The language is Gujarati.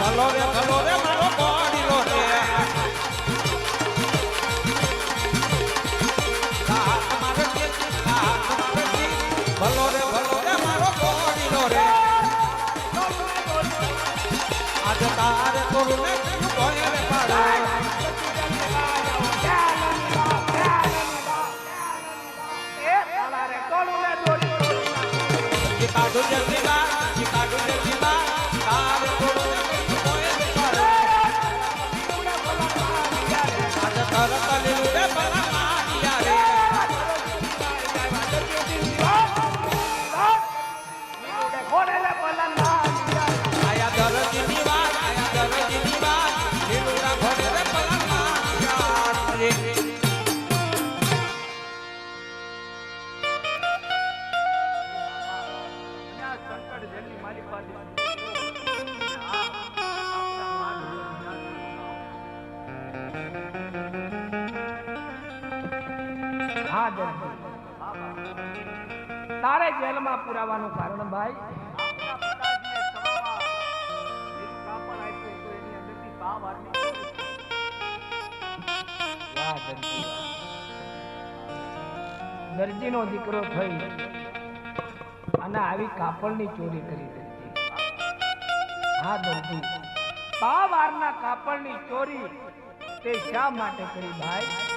ભલો રે ભલો રે Chicago, Chicago, Chicago, Chicago, તારે જેલમાં પુરાવાનું કારણ ભાઈ? દરજીનો દીકરો થઈ અને આવી કાપડની ચોરી કરી દરજી. હા દર્દી પા વારના કાપડની ચોરી તે શા માટે કરી ભાઈ?